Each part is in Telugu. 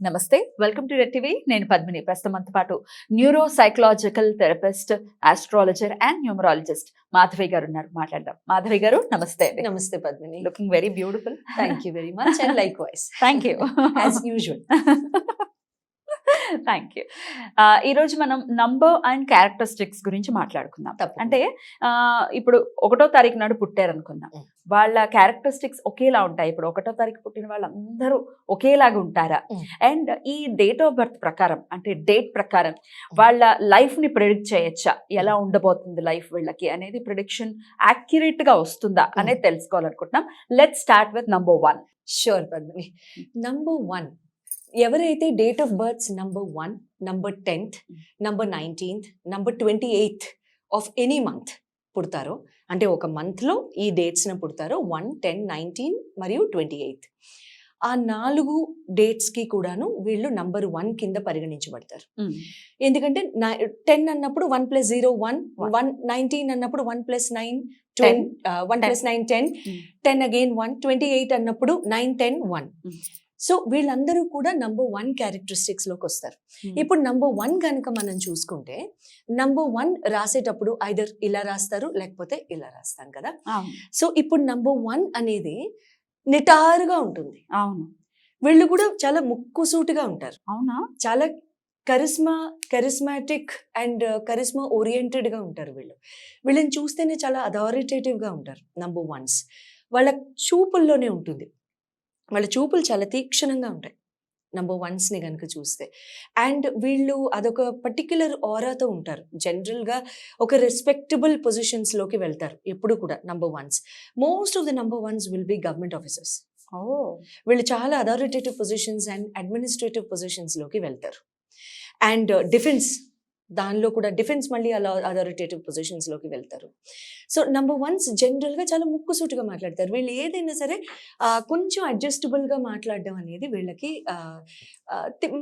నమస్తే వెల్కమ్ టు రెడ్ టీవీ. నేను పద్మిని. ప్రస్తుతం మనతో పాటు neuro psychological therapist astrologer and numerologist Madhavi గారు ఉన్నారు. మాట్లాడదాం. మాధవి గారు namaste namaste Padmini. Looking very beautiful thank you very much and likewise thank you as usual thank you ఈరోజు మనం నంబర్ అండ్ క్యారెక్టరిస్టిక్స్ గురించి మాట్లాడుకుందాం. అంటే ఇప్పుడు ఒకటో తారీఖు నాడు పుట్టారు అనుకుందాం Mm. వాళ్ళ క్యారెక్టరిస్టిక్స్ ఒకేలా ఉంటాయి. ఇప్పుడు ఒకటో తారీఖు పుట్టిన వాళ్ళందరూ ఒకేలాగా ఉంటారా. అండ్ ఈ డేట్ ఆఫ్ బర్త్ ప్రకారం అంటే డేట్ ప్రకారం వాళ్ళ లైఫ్ని ప్రిడిక్ట్ చేయొచ్చా? ఎలా ఉండబోతుంది లైఫ్ వీళ్ళకి అనేది ప్రిడిక్షన్ యాక్యురేట్గా వస్తుందా అనేది తెలుసుకోవాలనుకుంటున్నాం. Let start with number one sure Padmini number one ఎవరైతే date of births number one number tenth number nineteenth number twenty eighth of any month పుడతారో అంటే ఒక మంత్లో ఈ డేట్స్న పుడతారో వన్ టెన్ నైన్టీన్ మరియు ట్వంటీ ఎయిత్ ఆ నాలుగు డేట్స్కి కూడాను వీళ్ళు నంబర్ వన్ కింద పరిగణించబడతారు ఎందుకంటే టెన్ అన్నప్పుడు one plus zero one. One nineteen అన్నప్పుడు one plus nine Ten. One. Plus nine ten Mm. Ten again one twenty eight అన్నప్పుడు nine ten one Mm. So వీళ్ళందరూ కూడా నంబర్ వన్ క్యారెక్టరిస్టిక్స్లోకి వస్తారు. ఇప్పుడు నంబర్ వన్ కనుక మనం చూసుకుంటే నంబర్ వన్ రాసేటప్పుడు ఐదర్ ఇలా రాస్తారు లేకపోతే ఇలా రాస్తాం కదా? సో ఇప్పుడు నంబర్ వన్ అనేది నిటారుగా ఉంటుంది. అవును. వీళ్ళు కూడా చాలా ముక్కుసూటిగా ఉంటారు. అవునా? చాలా కరిస్మా కరిస్మాటిక్ అండ్ కరిస్మా ఓరియంటెడ్గా ఉంటారు వీళ్ళు. వీళ్ళని చూస్తేనే చాలా అథారిటేటివ్గా ఉంటారు నంబర్ వన్స్ వాళ్ళ చూపుల్లోనే ఉంటుంది. వాళ్ళ చూపులు చాలా తీక్షణంగా ఉంటాయి. నంబర్ వన్స్ని కనుక చూస్తే. అండ్ వీళ్ళు అదొక పర్టిక్యులర్ ఆరాతో ఉంటారు. జనరల్గా ఒక రెస్పెక్టబుల్ పొజిషన్స్లోకి వెళ్తారు. ఎప్పుడు కూడా number ones. Most of the number ones will be government officers. ఓ వీళ్ళు చాలా అథారిటేటివ్ పొజిషన్స్ అండ్ అడ్మినిస్ట్రేటివ్ పొజిషన్స్లోకి వెళ్తారు. అండ్ డిఫెన్స్ దానిలో కూడా డిఫెన్స్ మళ్ళీ అలా అథారిటేటివ్ పొజిషన్స్లోకి వెళ్తారు. సో నంబర్ వన్స్ జనరల్గా చాలా ముక్కుసూటిగా మాట్లాడతారు. వీళ్ళు ఏదైనా సరే కొంచెం అడ్జస్టబుల్గా మాట్లాడడం అనేది వీళ్ళకి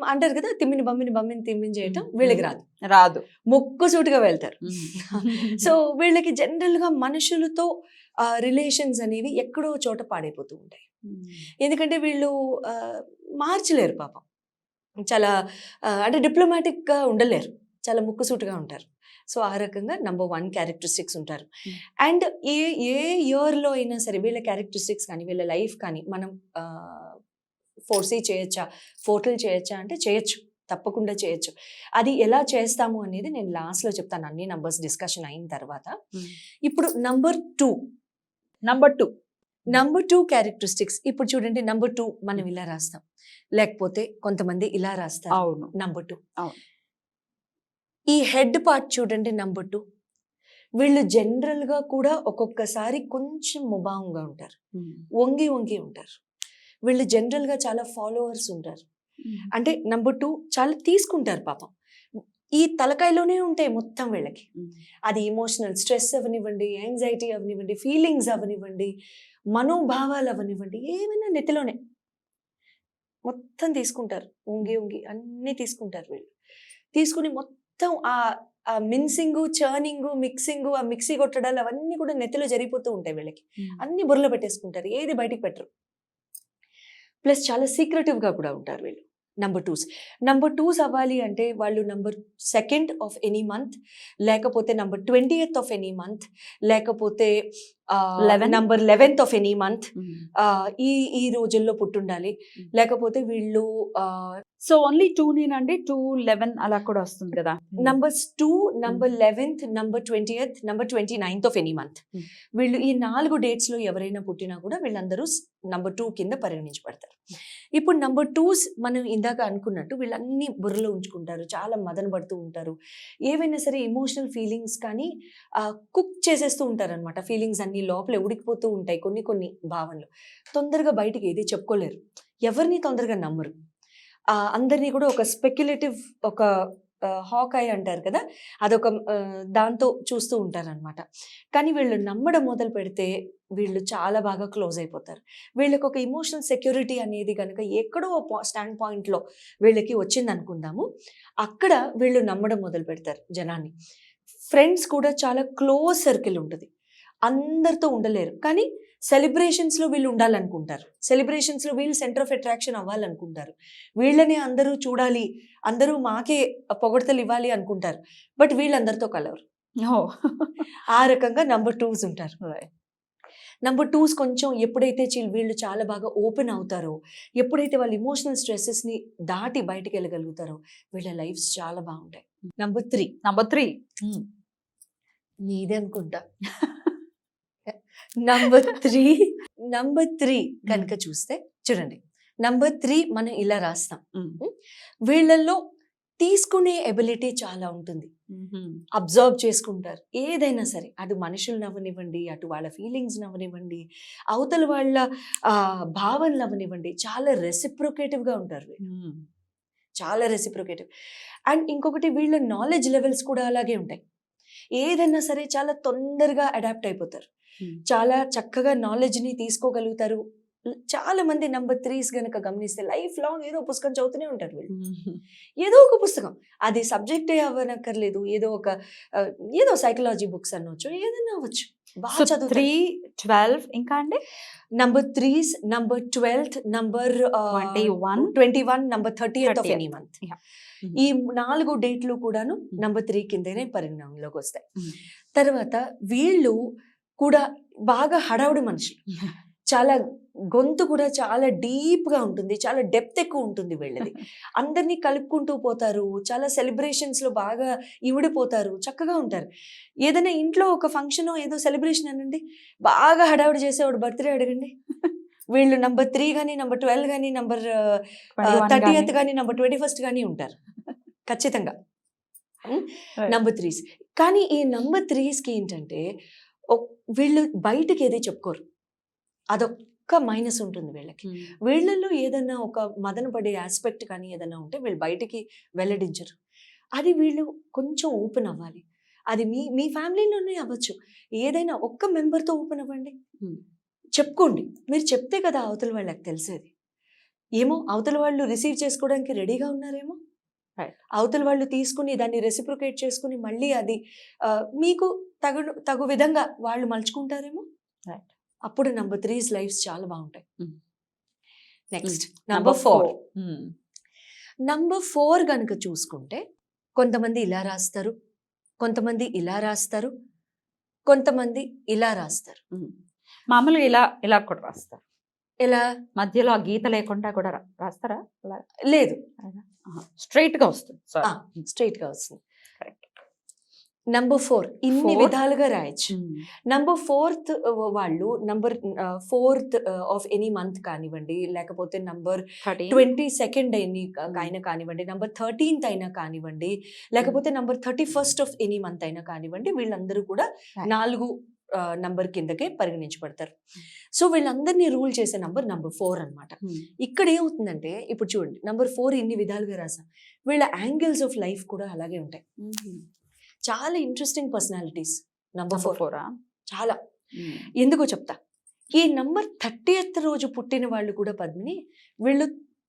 అంటారు కదా తిమ్మిని బమ్మిని బమ్మిని తిమ్మిని చేయటం. వీళ్ళకి రాదు. రాదు. ముక్కుసూటిగా వెళ్తారు. సో వీళ్ళకి జనరల్గా మనుషులతో రిలేషన్స్ అనేవి ఎక్కడో చోట పాడైపోతూ ఉంటాయి. ఎందుకంటే వీళ్ళు మార్చలేరు పాపం. చాలా అంటే డిప్లొమాటిక్గా ఉండలేరు. చాలా ముక్కుసూటిగా ఉంటారు. సో ఆ రకంగా నంబర్ వన్ క్యారెక్టరిస్టిక్స్ ఉంటారు. అండ్ ఏ ఏ ఇయర్లో అయినా సరే వీళ్ళ క్యారెక్టరిస్టిక్స్ కానీ వీళ్ళ లైఫ్ కానీ మనం ఫోర్సీ చేయొచ్చా? ఫోటోలు చేయొచ్చా? అంటే చేయొచ్చు. తప్పకుండా చేయొచ్చు. అది ఎలా చేస్తాము అనేది నేను లాస్ట్లో చెప్తాను. అన్ని నంబర్స్ డిస్కషన్ అయిన తర్వాత. ఇప్పుడు number two. Number two. Number two characteristics. ఇప్పుడు చూడండి నంబర్ టూ మనం ఇలా రాస్తాం. లేకపోతే కొంతమంది ఇలా రాస్తారు. అవును. Number two. అవును. ఈ హెడ్ పార్ట్ చూడండి నంబర్ టూ. వీళ్ళు జనరల్గా కూడా ఒక్కొక్కసారి కొంచెం ముభావంగా ఉంటారు. వంగి వంగి ఉంటారు. వీళ్ళు జనరల్గా చాలా ఫాలోవర్స్ ఉంటారు. అంటే నంబర్ టూ చాలా తీసుకుంటారు పాపం. ఈ తలకాయలోనే ఉంటాయి మొత్తం వీళ్ళకి. అది ఎమోషనల్ స్ట్రెస్ అవనివ్వండి యాంగ్జైటీ అవనివ్వండి ఫీలింగ్స్ అవనివ్వండి మనోభావాలు అవనివ్వండి ఏమైనా నెత్తిలోనే మొత్తం తీసుకుంటారు. ఉంగి ఉంగి అన్నీ తీసుకుంటారు వీళ్ళు. తీసుకుని మొత్తం ఆ ఆ మిన్సింగ్ చర్నింగ్ మిక్సింగ్ ఆ మిక్సీ కొట్టడాలు అవన్నీ కూడా నెత్తిలో జరిగిపోతూ ఉంటాయి వీళ్ళకి. అన్ని బుర్రలో పెట్టేసుకుంటారు. ఏది బయటికి పెట్టరు. ప్లస్ చాలా సీక్రెటివ్గా కూడా ఉంటారు వీళ్ళు. Number twos. నంబర్ టూస్ అవ్వాలి అంటే వాళ్ళు number second of any month లేకపోతే number twenty of any month లేకపోతే. Number eleventh of any month. ఈ ఈ రోజుల్లో పుట్టుండాలి. లేకపోతే వీళ్ళు సో ఓన్లీ టూ నేనండి టూ లెవెన్ అలా కూడా వస్తుంది కదా. Numbers two number eleventh number twenty eighth number twenty ninth of any month. వీళ్ళు ఈ నాలుగు డేట్స్లో ఎవరైనా పుట్టినా కూడా వీళ్ళందరూ నంబర్ టూ కింద పరిగణించబడతారు. ఇప్పుడు నంబర్ టూస్ మనం ఇందాక అనుకున్నట్టు వీళ్ళన్ని బుర్రలో ఉంచుకుంటారు చాలా మదన పడుతూ ఉంటారు. ఏవైనా సరే ఎమోషనల్ ఫీలింగ్స్ కానీ కుక్ చేసేస్తూ ఉంటారు అనమాట ఫీలింగ్స్ అన్ని లోపల ఉడికిపోతూ ఉంటాయి కొన్ని కొన్ని భావనలు. తొందరగా బయటికి ఏది చెప్పుకోలేరు. ఎవరిని తొందరగా నమ్మరు. అందరినీ కూడా ఒక స్పెక్యులేటివ్ ఒక హాకాయ్ అంటారు కదా అదొక దాంతో చూస్తూ ఉంటారనమాట కానీ వీళ్ళు నమ్మడం మొదలు పెడితే వీళ్ళు చాలా బాగా క్లోజ్ అయిపోతారు. వీళ్ళకి ఒక ఇమోషనల్ సెక్యూరిటీ అనేది కనుక ఎక్కడో స్టాండ్ పాయింట్లో వీళ్ళకి వచ్చింది అనుకుందాము. అక్కడ వీళ్ళు నమ్మడం మొదలు పెడతారు జనాన్ని. ఫ్రెండ్స్ కూడా చాలా క్లోజ్ సర్కిల్ ఉంటుంది. అందరితో ఉండలేరు. కానీ సెలబ్రేషన్స్లో వీళ్ళు ఉండాలనుకుంటారు. సెలబ్రేషన్స్లో వీళ్ళు సెంటర్ ఆఫ్ అట్రాక్షన్ అవ్వాలనుకుంటారు. వీళ్ళని అందరూ చూడాలి అందరూ మాకే పొగడతలు ఇవ్వాలి అనుకుంటారు. బట్ వీళ్ళందరితో కలవరు. ఆ రకంగా నంబర్ టూస్ ఉంటారు. నంబర్ టూస్ కొంచెం ఎప్పుడైతే వీళ్ళు చాలా బాగా ఓపెన్ అవుతారో ఎప్పుడైతే వాళ్ళు ఇమోషనల్ స్ట్రెస్సెస్ని దాటి బయటకు వెళ్ళగలుగుతారో వీళ్ళ లైఫ్స్ చాలా బాగుంటాయి. నంబర్ త్రీ నంబర్ త్రీ నీదే అనుకుంటా. నంబర్ త్రీ నంబర్ త్రీ కనుక చూస్తే చూడండి. నంబర్ త్రీ మనం ఇలా రాస్తాం. వీళ్ళల్లో తీసుకునే ఎబిలిటీ చాలా ఉంటుంది. అబ్జర్వ్ చేసుకుంటారు. ఏదైనా సరే. అటు మనుషులు నవ్వనివ్వండి అటు వాళ్ళ ఫీలింగ్స్ నవ్వనివ్వండి అవతల వాళ్ళ భావనలు నవ్వనివ్వండి. చాలా రెసిప్రొకేటివ్గా ఉంటారు వీళ్ళు. చాలా రెసిప్రొకేటివ్ అండ్ ఇంకొకటి వీళ్ళ నాలెడ్జ్ లెవెల్స్ కూడా అలాగే ఉంటాయి. ఏదైనా సరే చాలా తొందరగా అడాప్ట్ అయిపోతారు. చాలా చక్కగా నాలెడ్జ్ని తీసుకోగలుగుతారు. చాలా మంది నంబర్ త్రీస్ గనక గమనిస్తే లైఫ్ లాంగ్ ఏదో పుస్తకం చదువుతూనే ఉంటారు వీళ్ళు. ఏదో ఒక పుస్తకం. అది సబ్జెక్టే అవ్వనక్కర్లేదు. ఏదో ఒక ఏదో సైకలాజీ బుక్స్ అనొచ్చు ఏదైనా అవ్వచ్చు. బాగా త్రీ చదువుతారు. ట్వెల్వ్ ఇంకా అండి? Number threes number twelfth number twenty one twenty one number thirty of 30th. Any month. ఈ నాలుగు డేట్లు కూడాను నంబర్ త్రీ కిందనే పరిణామంలోకి వస్తాయి. Mm. తర్వాత వీళ్ళు కూడా బాగా హడావుడి మనుషులు చాలా గొంతు కూడా చాలా డీప్గా ఉంటుంది చాలా డెప్త్ ఎక్కువ ఉంటుంది వీళ్ళది. అందరినీ కలుపుకుంటూ పోతారు చాలా సెలబ్రేషన్స్లో బాగా ఇవిడిపోతారు చక్కగా ఉంటారు. ఏదైనా ఇంట్లో ఒక ఫంక్షన్ ఏదో సెలబ్రేషన్ అనండి బాగా హడావుడి చేసేవాడు బర్త్డే అడగండి. వీళ్ళు నంబర్ త్రీ కానీ నంబర్ ట్వెల్వ్ కానీ నంబర్ థర్టీ ఎత్ కానీ నంబర్ ట్వంటీ ఫస్ట్ కానీ ఉంటారు. ఖచ్చితంగా. Number threes. కానీ ఈ నంబర్ త్రీస్కి ఏంటంటే వీళ్ళు బయటకి ఏది చెప్పుకోరు. అదొక్క మైనస్ ఉంటుంది వీళ్ళకి. వీళ్ళల్లో ఏదైనా ఒక మదన పడే ఆస్పెక్ట్ కానీ ఏదైనా ఉంటే వీళ్ళు బయటికి వెల్లడించరు. అది వీళ్ళు కొంచెం ఓపెన్ అవ్వాలి. అది మీ మీ ఫ్యామిలీలోనే అవ్వచ్చు. ఏదైనా ఒక్క మెంబర్తో ఓపెన్ అవ్వండి. చెప్పుకోండి. మీరు చెప్తే కదా అవతల వాళ్ళకి తెలిసేది. ఏమో అవతల వాళ్ళు రిసీవ్ చేసుకోవడానికి రెడీగా ఉన్నారేమో. అవతల వాళ్ళు తీసుకుని దాన్ని రెసిప్రొకేట్ చేసుకుని మళ్ళీ అది మీకు తగు తగు విధంగా వాళ్ళు మలుచుకుంటారేమో? Right. అప్పుడు నంబర్ త్రీస్ లైఫ్స్ చాలా బాగుంటాయి. Next number four number four కనుక చూసుకుంటే కొంతమంది ఇలా రాస్తారు కొంతమంది ఇలా రాస్తారు కొంతమంది ఇలా రాస్తారు. మామూలుగా ఇలా ఇలా కూడా రాస్తారు. ఇలా మధ్యలో ఆ గీత లేకుండా కూడా రాస్తారా? లేదు. స్ట్రైట్గా వస్తుంది. స్ట్రైట్గా వస్తుంది. నంబర్ ఫోర్ ఇన్ని. విధాలుగా రాయొచ్చు. నంబర్ ఫోర్త్ వాళ్ళు number fourth of any month కానివ్వండి లేకపోతే నంబర్ ట్వంటీ సెకండ్ ఎనీ అయినా కానివ్వండి నంబర్ థర్టీన్త్ అయినా కానివ్వండి లేకపోతే number thirty first of any month అయినా కానివ్వండి వీళ్ళందరూ కూడా. నాలుగు నంబర్ కిందకే పరిగణించబడతారు. సో వీళ్ళందరినీ రూల్ చేసే నంబర్ నంబర్ ఫోర్ అన్నమాట. ఇక్కడ ఏమవుతుందంటే ఇప్పుడు చూడండి నంబర్ ఫోర్ ఇన్ని విధాలుగా రాసాం. వీళ్ళ యాంగిల్స్ ఆఫ్ లైఫ్ కూడా అలాగే ఉంటాయి. చాలా ఇంట్రెస్టింగ్ పర్సనాలిటీస్ నంబర్ ఫోర్ ఫోరా చాలా. ఎందుకో చెప్తా. ఈ నంబర్ థర్టీ రోజు పుట్టిన వాళ్ళు కూడా పద్మిని వీళ్ళు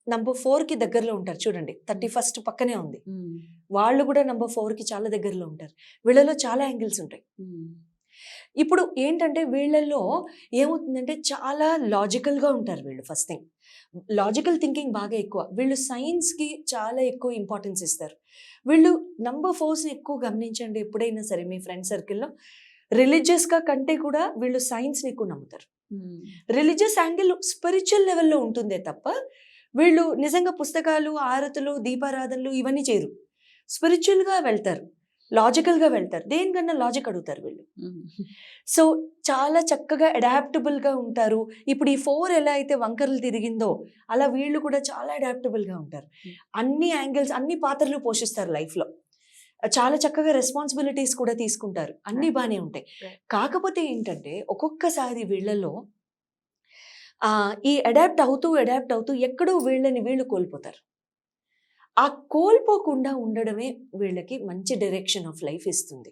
నంబర్ ఫోర్కి దగ్గరలో ఉంటారు. చూడండి థర్టీ ఫస్ట్ పక్కనే ఉంది. వాళ్ళు కూడా నంబర్ ఫోర్కి చాలా దగ్గరలో ఉంటారు. వీళ్ళలో చాలా యాంగిల్స్ ఉంటాయి. ఇప్పుడు ఏంటంటే వీళ్ళల్లో ఏమవుతుందంటే చాలా లాజికల్గా ఉంటారు వీళ్ళు ఫస్ట్ థింగ్ లాజికల్ థింకింగ్ బాగా ఎక్కువ. వీళ్ళు సైన్స్కి చాలా ఎక్కువ ఇంపార్టెన్స్ ఇస్తారు. వీళ్ళు నంబర్ ఫోర్స్ని ఎక్కువ గమనించండి ఎప్పుడైనా సరే మీ ఫ్రెండ్ సర్కిల్లో రిలీజియస్గా కంటే కూడా వీళ్ళు సైన్స్ని ఎక్కువ నమ్ముతారు. రిలీజియస్ యాంగిల్ స్పిరిచువల్ లెవెల్లో ఉంటుందే తప్ప వీళ్ళు నిజంగా పుస్తకాలు ఆరతులు దీపారాధనలు ఇవన్నీ చేయరు. స్పిరిచువల్గా వెళ్తారు. లాజికల్గా వెళ్తారు. దేనికన్నా లాజిక్ అడుగుతారు వీళ్ళు. సో చాలా చక్కగా అడాప్టబుల్గా ఉంటారు. ఇప్పుడు ఈ ఫోర్ ఎలా అయితే వంకరలు తిరిగిందో అలా వీళ్ళు కూడా చాలా అడాప్టబుల్గా ఉంటారు. అన్ని యాంగిల్స్ అన్ని పాత్రలు పోషిస్తారు లైఫ్లో. చాలా చక్కగా రెస్పాన్సిబిలిటీస్ కూడా తీసుకుంటారు. అన్ని. బాగానే ఉంటాయి. కాకపోతే ఏంటంటే ఒక్కొక్కసారి వీళ్ళలో ఈ అడాప్ట్ అవుతూ అడాప్ట్ అవుతూ ఎక్కడో వీళ్ళని వీళ్ళు కోల్పోతారు. ఆ కోల్పోకుండా ఉండడమే వీళ్ళకి మంచి డైరెక్షన్ ఆఫ్ లైఫ్ ఇస్తుంది.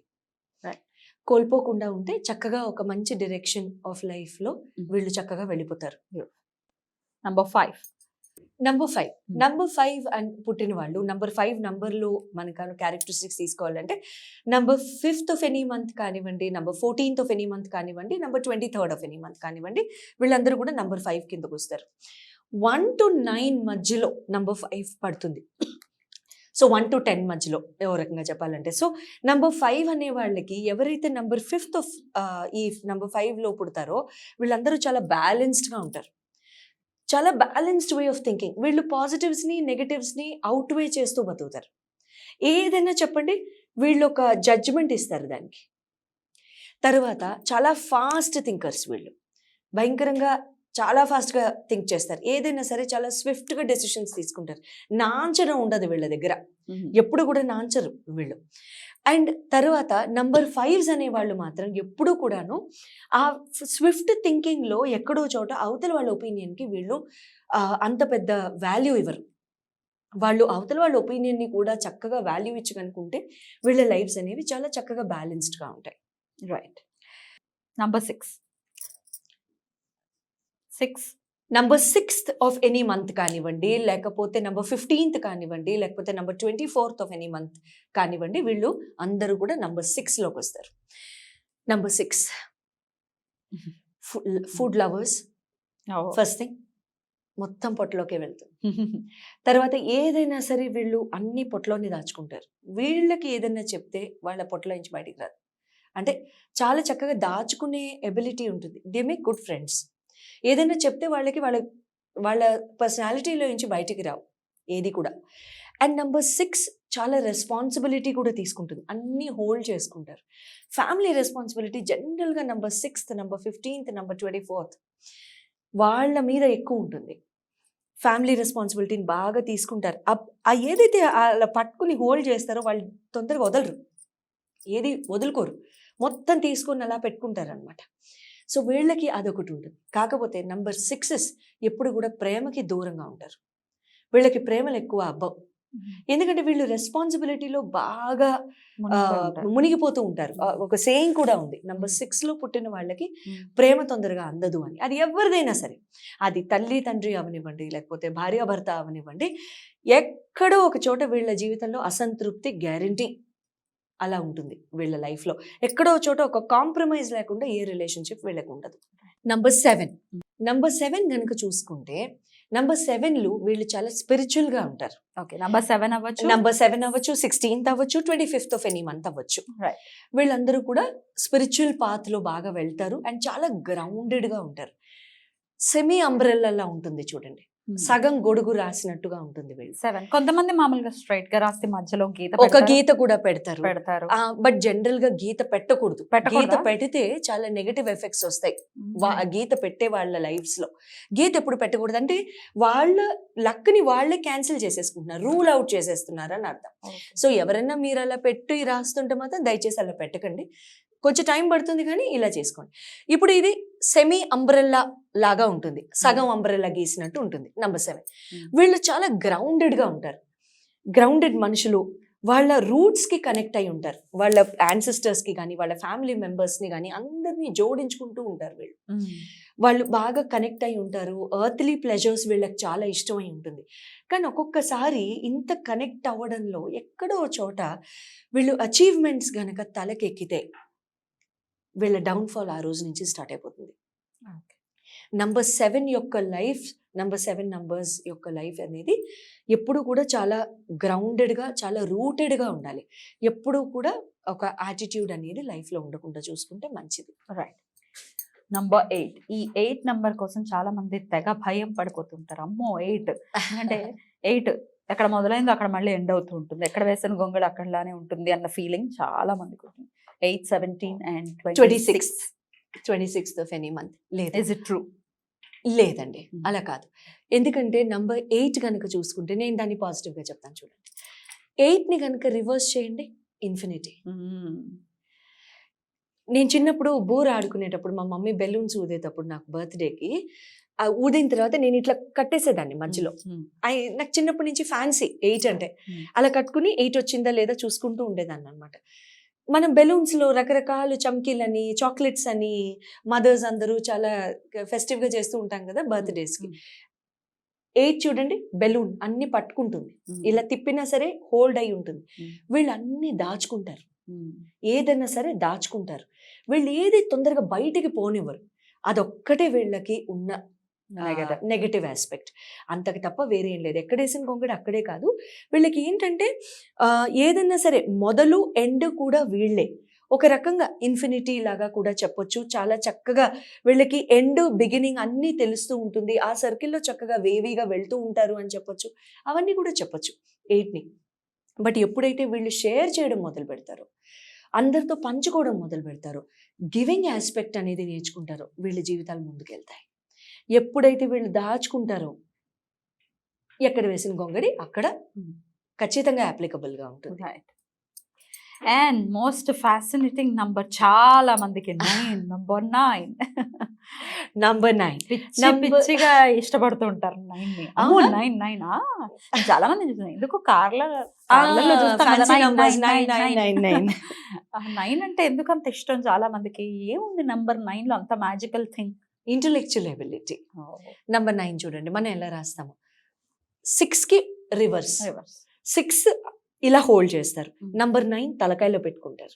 కోల్పోకుండా ఉంటే చక్కగా ఒక మంచి డైరెక్షన్ ఆఫ్ లైఫ్లో. వీళ్ళు చక్కగా వెళ్ళిపోతారు number five number five. Number five అని పుట్టిన వాళ్ళు నంబర్ ఫైవ్ నంబర్లో మనకు క్యారెక్టరిస్టిక్స్ తీసుకోవాలంటే number fifth of any month కానివ్వండి number fourteenth of any month కానివ్వండి number twenty third of any month కానివ్వండి వీళ్ళందరూ కూడా నంబర్ ఫైవ్ కిందకు వస్తారు వన్ టు నైన్ మధ్యలో నంబర్ ఫైవ్ పడుతుంది. సో వన్ టు టెన్ మధ్యలో ఓ రకంగా చెప్పాలంటే. సో నంబర్ ఫైవ్ అనే వాళ్ళకి ఎవరైతే నంబర్ ఫిఫ్త్ ఆఫ్ ఈ నంబర్ ఫైవ్లో పుడతారో వీళ్ళందరూ చాలా బ్యాలెన్స్డ్గా ఉంటారు. చాలా బ్యాలెన్స్డ్ వే ఆఫ్ థింకింగ్ వీళ్ళు పాజిటివ్స్ని నెగటివ్స్ని అవుట్వే చేస్తూ బతుకుతారు. ఏదైనా చెప్పండి వీళ్ళు ఒక జడ్జ్మెంట్ ఇస్తారు దానికి. తర్వాత చాలా ఫాస్ట్ థింకర్స్ వీళ్ళు. భయంకరంగా చాలా ఫాస్ట్గా థింక్ చేస్తారు. ఏదైనా సరే చాలా స్విఫ్ట్గా డెసిషన్స్ తీసుకుంటారు. నాంచడం ఉండదు వీళ్ళ దగ్గర. ఎప్పుడు కూడా నాంచరు వీళ్ళు. అండ్ తర్వాత నంబర్ ఫైవ్స్ అనే వాళ్ళు మాత్రం ఎప్పుడూ కూడాను ఆ స్విఫ్ట్ థింకింగ్లో ఎక్కడో చోట అవతల వాళ్ళ ఒపీనియన్కి వీళ్ళు అంత పెద్ద వాల్యూ ఇవ్వరు. వాళ్ళు అవతల వాళ్ళ ఒపీనియన్ని కూడా చక్కగా వాల్యూ ఇచ్చి కనుకుంటే వీళ్ళ లైఫ్స్ అనేవి చాలా చక్కగా బ్యాలెన్స్డ్గా ఉంటాయి. Right. Number six. Six. Number sixth of any month కానివ్వండి లేకపోతే నంబర్ ఫిఫ్టీన్త్ కానివ్వండి లేకపోతే number twenty fourth of any month కానివ్వండి వీళ్ళు అందరూ కూడా నంబర్ సిక్స్లోకి వస్తారు. Number six food lovers first thing మొత్తం పొట్టలోకే వెళ్తుంది తర్వాత ఏదైనా సరే వీళ్ళు అన్ని పొట్టలోనే దాచుకుంటారు. వీళ్ళకి ఏదైనా చెప్తే వాళ్ళ పొట్టలో నుంచి బయటికి రాదు. అంటే చాలా చక్కగా దాచుకునే ఎబిలిటీ ఉంటుంది. దే మేక్ గుడ్ ఫ్రెండ్స్ ఏదైనా చెప్తే వాళ్ళకి వాళ్ళ వాళ్ళ పర్సనాలిటీలో నుంచి బయటికి రావు ఏది కూడా. అండ్ నెంబర్ సిక్స్ చాలా రెస్పాన్సిబిలిటీ కూడా తీసుకుంటుంది. అన్నీ హోల్డ్ చేసుకుంటారు. ఫ్యామిలీ రెస్పాన్సిబిలిటీ జనరల్గా number sixth number fifteenth number twenty fourth వాళ్ళ మీద ఎక్కువ ఉంటుంది. ఫ్యామిలీ రెస్పాన్సిబిలిటీని బాగా తీసుకుంటారు. అప్- ఆ ఏదైతే అలా పట్టుకుని హోల్డ్ చేస్తారో వాళ్ళు తొందరగా వదలరు. ఏది వదులుకోరు. మొత్తం తీసుకొని అలా పెట్టుకుంటారు అనమాట సో వీళ్ళకి అదొకటి ఉంటుంది. కాకపోతే నంబర్ సిక్సెస్ ఎప్పుడు కూడా ప్రేమకి దూరంగా ఉంటారు. వీళ్ళకి ప్రేమలు ఎక్కువ అబ్బవు. ఎందుకంటే వీళ్ళు రెస్పాన్సిబిలిటీలో బాగా మునిగిపోతూ ఉంటారు. ఒక సేయింగ్ కూడా ఉంది. నంబర్ సిక్స్లో పుట్టిన వాళ్ళకి ప్రేమ తొందరగా అందదు అని. అది ఎవరిదైనా సరే. అది తల్లి తండ్రి అవనివ్వండి లేకపోతే భార్యాభర్త అవనివ్వండి ఎక్కడో ఒక చోట వీళ్ళ జీవితంలో అసంతృప్తి గ్యారంటీ. అలా ఉంటుంది వీళ్ళ లైఫ్లో. ఎక్కడో చోట ఒక కాంప్రమైజ్ లేకుండా ఏ రిలేషన్షిప్ వీళ్ళకి ఉండదు నంబర్ సెవెన్ నంబర్ సెవెన్ కనుక చూసుకుంటే నంబర్ సెవెన్లు వీళ్ళు చాలా స్పిరిచువల్గా ఉంటారు. ఓకే నంబర్ సెవెన్ అవ్వచ్చు? నంబర్ సెవెన్ అవ్వచ్చు సిక్స్టీన్త్ అవ్వచ్చు twenty fifth of any month అవ్వచ్చు. వీళ్ళందరూ కూడా స్పిరిచువల్ పాత్లో బాగా వెళ్తారు అండ్ చాలా గ్రౌండెడ్గా ఉంటారు. సెమీ అంబ్రెల్లా ఉంటుంది చూడండి. సగం గొడుగు రాసినట్టుగా ఉంటుంది వీళ్ళు. సెవెన్ కొంతమంది మామూలుగా స్ట్రైట్గా రాస్తే మధ్యలో గీత ఒక గీత కూడా పెడతారు. పెడతారు. బట్ జనరల్గా గీత పెట్టకూడదు? గీత పెడితే చాలా నెగటివ్ ఎఫెక్ట్స్ వస్తాయి. ఆ గీత పెట్టే వాళ్ళ లైఫ్స్లో. గీత ఎప్పుడు పెట్టకూడదు? అంటే వాళ్ళ లక్ని వాళ్ళే క్యాన్సిల్ చేసేసుకుంటున్నారు. రూల్ అవుట్ చేసేస్తున్నారు అని అర్థం. సో ఎవరైనా మీరు అలా పెట్టి రాస్తుంటే మాత్రం దయచేసి అలా పెట్టకండి. కొంచెం టైం పడుతుంది కానీ ఇలా చేసుకోండి. ఇప్పుడు ఇది సెమీ అంబ్రెల్లా లాగా ఉంటుంది. సగం అంబ్రెల్లా గీసినట్టు ఉంటుంది. Number seven. Hmm. వీళ్ళు చాలా గ్రౌండెడ్గా ఉంటారు. గ్రౌండెడ్ మనుషులు వాళ్ళ రూట్స్కి కనెక్ట్ అయి ఉంటారు. వాళ్ళ యాన్సిస్టర్స్కి కానీ వాళ్ళ ఫ్యామిలీ మెంబర్స్ని కానీ అందరినీ జోడించుకుంటూ ఉంటారు వీళ్ళు. Mm. వాళ్ళు బాగా కనెక్ట్ అయి ఉంటారు. ఎర్త్లీ ప్లెజర్స్ వీళ్ళకి చాలా ఇష్టమై ఉంటుంది. కానీ ఒక్కొక్కసారి ఇంత కనెక్ట్ అవ్వడంలో ఎక్కడో చోట వీళ్ళు అచీవ్మెంట్స్ గనక తలకెక్కితే వీళ్ళ డౌన్ఫాల్ ఆ రోజు నుంచి స్టార్ట్ అయిపోతుంది. నంబర్ సెవెన్ యొక్క లైఫ్ నంబర్ సెవెన్ నంబర్స్ యొక్క లైఫ్ అనేది ఎప్పుడు కూడా చాలా గ్రౌండెడ్గా చాలా రూటెడ్గా ఉండాలి. ఎప్పుడు కూడా ఒక యాటిట్యూడ్ అనేది లైఫ్లో ఉండకుండా చూసుకుంటే మంచిది. రైట్. Number eight. ఈ ఎయిట్ నంబర్ కోసం చాలా మంది తెగ భయం పడిపోతుంటారు. అమ్మో ఎయిట్. అంటే ఎయిట్ ఎక్కడ మొదలైందో అక్కడ మళ్ళీ ఎండ్ అవుతూ ఉంటుంది. ఎక్కడ వేసిన గొంగళి అక్కడలానే ఉంటుంది అన్న ఫీలింగ్ చాలా మందికి ఉంటుంది. Eight seventeen and twenty six twenty sixth of any month లేదు. ఇస్ ఇట్ ట్రూ లేదండి. Hmm. అలా కాదు. ఎందుకంటే నంబర్ ఎయిట్ కనుక చూసుకుంటే నేను దాన్ని పాజిటివ్గా చెప్తాను చూడండి. ఎయిట్ని కనుక రివర్స్ చేయండి ఇన్ఫినిటీ నేను చిన్నప్పుడు బోర్ ఆడుకునేటప్పుడు మా మమ్మీ బెలూన్స్ ఊదేటప్పుడు నాకు బర్త్డేకి ఆ ఊదిన తర్వాత నేను ఇట్లా కట్టేసేదాన్ని మధ్యలో. అయి- నాకు చిన్నప్పటి నుంచి ఫ్యాన్సీ ఎయిట్ అంటే. Hmm. అలా కట్టుకుని ఎయిట్ వచ్చిందా లేదా చూసుకుంటూ ఉండేదాన్ని అనమాట మనం balloons లో రకరకాల చమ్కీలని చాక్లెట్స్ అని మదర్స్ అందరూ చాలా ఫెస్టివ్గా చేస్తూ ఉంటాం కదా బర్త్డేస్కి ఎయిట్ చూడండి బెలూన్ అన్ని పట్టుకుంటుంది. ఇలా తిప్పినా సరే హోల్డ్ అయి ఉంటుంది. వీళ్ళు అన్ని దాచుకుంటారు. ఏదైనా సరే దాచుకుంటారు. వీళ్ళు ఏది తొందరగా బయటికి పోనివ్వరు. అదొక్కటే వీళ్ళకి ఉన్న. నెగటివ్ ఆస్పెక్ట్ అంతకు తప్ప వేరే ఏం లేదు. ఎక్కడేసిన కొంగడి అక్కడే కాదు. వీళ్ళకి ఏంటంటే ఆ, ఏదైనా సరే మొదలు ఎండ్ కూడా వీళ్ళే. ఒక రకంగా ఇన్ఫినిటీ లాగా కూడా చెప్పొచ్చు. చాలా చక్కగా వీళ్ళకి ఎండ్ బిగినింగ్ అన్నీ తెలుస్తూ ఉంటుంది. ఆ సర్కిల్లో చక్కగా వేవీగా వెళ్తూ ఉంటారు అని చెప్పొచ్చు. అవన్నీ కూడా చెప్పొచ్చు. ఎయిట్ని బట్ ఎప్పుడైతే వీళ్ళు షేర్ చేయడం మొదలు పెడతారో అందరితో పంచుకోవడం మొదలు పెడతారో గివింగ్ ఆస్పెక్ట్ అనేది నేర్చుకుంటారో వీళ్ళ జీవితాలు ముందుకెళ్తాయి. ఎప్పుడైతే వీళ్ళు దాచుకుంటారో ఎక్కడ వేసిన గొంగడి అక్కడ. ఖచ్చితంగా అప్లికబుల్గా ఉంటుంది. Right and most fascinating number చాలా మందికి nine number nine number nine పిచ్చి పిచ్చిగా ఇష్టపడుతూ ఉంటారు నైన్? నైన్ నైన్ చాలా మంది ఎందుకు కార్ల. నైన్ అంటే ఎందుకు అంత ఇష్టం చాలా మందికి? ఏముంది నంబర్ నైన్లో అంత magical thing intellectual ability number nine చూడండి మనం ఎలా రాస్తాము? సిక్స్కి రివర్స్ సిక్స్ ఇలా హోల్డ్ చేస్తారు. నంబర్ నైన్ తలకాయలో పెట్టుకుంటారు.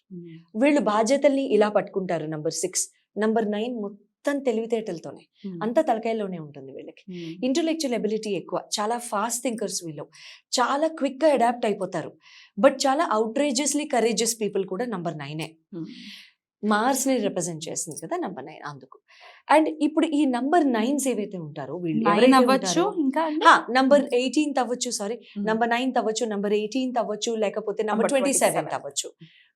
వీళ్ళు బాధ్యతల్ని ఇలా పట్టుకుంటారు నంబర్ సిక్స్ నంబర్ నైన్ మొత్తం తెలివితేటలతోనే. అంతా తలకాయలోనే ఉంటుంది వీళ్ళకి. ఇంటలెక్చువల్ ఎబిలిటీ ఎక్కువ. చాలా ఫాస్ట్ థింకర్స్ వీళ్ళు. చాలా క్విక్గా అడాప్ట్ అయిపోతారు. బట్ చాలా అవుట్రేజియస్లీ కరేజియస్ పీపుల్ కూడా నంబర్ నైనే మార్స్ని రిప్రజెంట్ చేస్తుంది కదా నంబర్ నైన్ అందుకు. అండ్ ఇప్పుడు ఈ నంబర్ నైన్స్ ఏవైతే ఉంటారో వీళ్ళు అవ్వచ్చు ఇంకా నంబర్ ఎయిటీన్త్ అవ్వచ్చు సారీ నంబర్ నైన్త్ అవ్వచ్చు నంబర్ ఎయిటీన్త్ అవ్వచ్చు లేకపోతే నంబర్ ట్వంటీ సెవెంత్ 27th. అవ్వచ్చు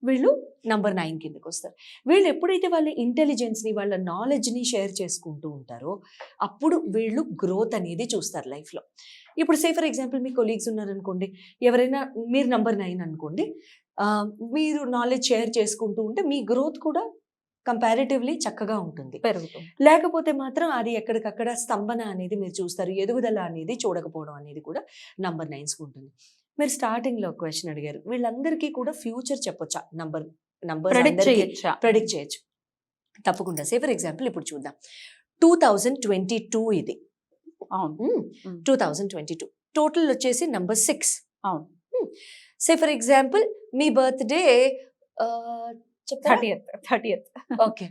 వీళ్ళు నంబర్ నైన్ కిందకి వస్తారు. వీళ్ళు ఎప్పుడైతే వాళ్ళ ఇంటెలిజెన్స్ని వాళ్ళ నాలెడ్జ్ని షేర్ చేసుకుంటూ ఉంటారో అప్పుడు వీళ్ళు గ్రోత్ అనేది చూస్తారు లైఫ్లో ఇప్పుడు సే ఫర్ ఎగ్జాంపుల్ మీ కొలీగ్స్ ఉన్నారనుకోండి ఎవరైనా మీరు నంబర్ నైన్ అనుకోండి మీరు నాలెడ్జ్ షేర్ చేసుకుంటూ ఉంటే మీ గ్రోత్ కూడా కంపారిటివ్లీ చక్కగా ఉంటుంది. పెరుగుతుంది. లేకపోతే మాత్రం అది ఎక్కడికక్కడ స్తంభన అనేది మీరు చూస్తారు ఎదుగుదల అనేది చూడకపోవడం అనేది కూడా నంబర్ నైన్స్కి ఉంటుంది. మీరు స్టార్టింగ్లో క్వశ్చన్ అడిగారు వీళ్ళందరికీ కూడా ఫ్యూచర్ చెప్పొచ్చా? నంబర్ నంబర్ ప్రెడిక్ట్ చేయొచ్చా? ప్రెడిక్ట్ చేయొచ్చు. తప్పకుండా. సే ఫర్ ఎగ్జాంపుల్ ఇప్పుడు చూద్దాం. టూ థౌజండ్ ట్వంటీ టూ ఇది. అవును. Two thousand twenty two total వచ్చేసి నంబర్ సిక్స్ అవును. సే ఫర్ ఎగ్జాంపుల్ మీ బర్త్డే చెప్తారా thirtieth thirtieth okay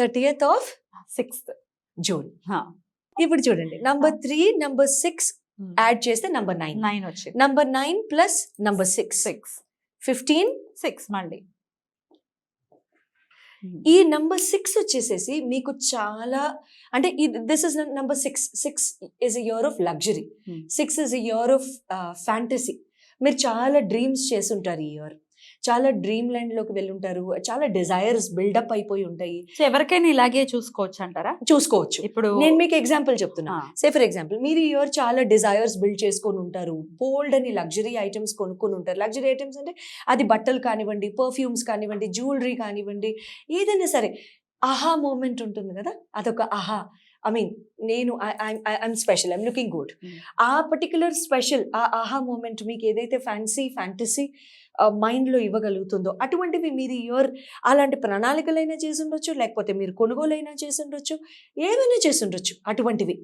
thirtieth of sixth June ఇప్పుడు చూడండి number three number six add చేస్తే నంబర్ నైన్ నైన్ వచ్చింది number nine plus number six six fifteen six మళ్ళీ. ఈ నంబర్ సిక్స్ వచ్చేసేసి మీకు చాలా అంటే this is number six six is year of luxury Hmm. Six is year of fantasy మీరు చాలా డ్రీమ్స్ చేసుంటారు ఈ ఇయర్ చాలా డ్రీమ్ ల్యాండ్లోకి వెళ్ళుంటారు. చాలా డిజైర్స్ బిల్డప్ అయిపోయి ఉంటాయి. సో ఎవరికైనా ఇలాగే చూసుకోవచ్చు అంటారా? చూసుకోవచ్చు. ఇప్పుడు నేను మీకు ఎగ్జాంపుల్ చెప్తున్నా. సే ఫర్ ఎగ్జాంపుల్ మీరు ఈ ఇయర్ చాలా డిజైర్స్ బిల్డ్ చేసుకొని ఉంటారు. బోల్డ్ అని లగ్జరీ ఐటమ్స్ కొనుక్కొని ఉంటారు. లగ్జరీ ఐటమ్స్ అంటే అది బట్టలు కానివ్వండి పర్ఫ్యూమ్స్ కానివ్వండి జ్యువెలరీ కానివ్వండి ఏదైనా సరే ఆహా మూమెంట్ ఉంటుంది కదా? అదొక ఆహా. ఐ మీన్ నేను I'm special I'm looking good Hmm. ఆ పర్టికులర్ స్పెషల్ ఆ ఆహా మూమెంట్ మీకు ఏదైతే ఫ్యాన్సీ ఫ్యాంటసీ మైండ్లో ఇవ్వగలుగుతుందో అటువంటివి మీరు ఇయర్ అలాంటి ప్రణాళికలైనా చేసి ఉండొచ్చు లేకపోతే మీరు కొనుగోలైనా చేసి ఉండొచ్చు ఏమైనా చేసి ఉండొచ్చు అటువంటివి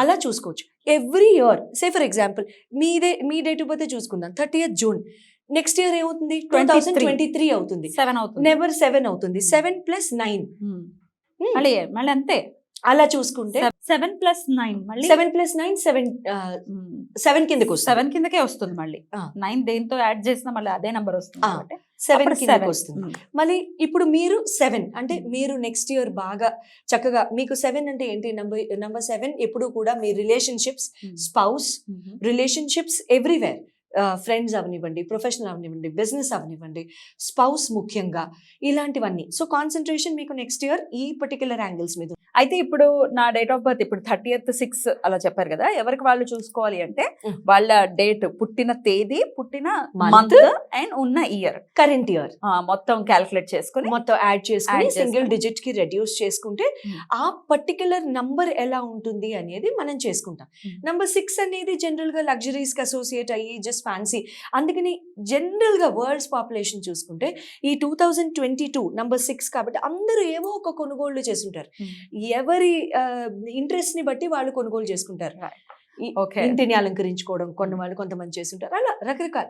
అలా చూసుకోవచ్చు. Every year say for example మీదే మీ డేట్ ఆఫ్ బర్త్ చూసుకుందాం థర్టీయత్ జూన్ నెక్స్ట్ ఇయర్ ఏమవుతుంది? టూ థౌసండ్ ట్వంటీ త్రీ అవుతుంది. సెవెన్ అవుతుంది. నెవర్ సెవెన్ అవుతుంది. Seven plus nine Hmm. మళ్ళీ మళ్ళీ అంతే. అలా చూసుకుంటే సెవెన్ ప్లస్ నైన్ మళ్ళీ seven plus nine seven seven కిందకు వస్తుంది సెవెన్ కిందకే వస్తుంది మళ్ళీ. నైన్ దేంతో యాడ్ చేసినా మళ్ళీ అదే నంబర్ వస్తుంది సెవెన్ కిందకు. వస్తుంది. మళ్ళీ ఇప్పుడు మీరు సెవెన్ అంటే. మీరు నెక్స్ట్ ఇయర్ బాగా చక్కగా మీకు సెవెన్ అంటే ఏంటి నంబర్ నంబర్ సెవెన్ ఎప్పుడు కూడా మీ relationships. Spouse. Relationships everywhere friends అవనివ్వండి ప్రొఫెషనల్ అవనివ్వండి బిజినెస్ అవనివ్వండి స్పౌస్ ముఖ్యంగా ఇలాంటివన్నీ సో కాన్సన్ట్రేషన్ మీకు నెక్స్ట్ ఇయర్ ఈ పర్టికులర్ యాంగిల్స్ మీద అయితే ఇప్పుడు నా డేట్ ఆఫ్ బర్త్ ఇప్పుడు థర్టీయత్ సిక్స్ అలా చెప్పారు కదా ఎవరికి వాళ్ళు చూసుకోవాలి అంటే. వాళ్ళ డేట్ పుట్టిన తేదీ పుట్టిన. మంత్ అండ్ ఉన్న ఇయర్ కరెంట్ ఇయర్ మొత్తం క్యాల్కులేట్ చేసుకుని మొత్తం యాడ్ చేసుకుని సింగిల్. డిజిట్కి రెడ్యూస్ చేసుకుంటే. ఆ పర్టికులర్ నంబర్ ఎలా ఉంటుంది అనేది మనం చేసుకుంటాం. నంబర్ సిక్స్ అనేది జనరల్గా లగ్జరీస్కి అసోసియేట్ అయ్యి జస్ట్ ఫ్యాన్సీ అందుకని జనరల్గా వరల్డ్స్ పాపులేషన్ చూసుకుంటే ఈ two thousand twenty two number six కాబట్టి అందరూ ఏవో ఒక కొనుగోళ్ళు చేస్తుంటారు ఎవరి ఇంట్రెస్ట్ని బట్టి వాళ్ళు కొనుగోలు చేసుకుంటారు. ఇంటిని అలంకరించుకోవడం కొన్ని వాళ్ళు కొంతమంది చేస్తుంటారు. అలా రకరకాల.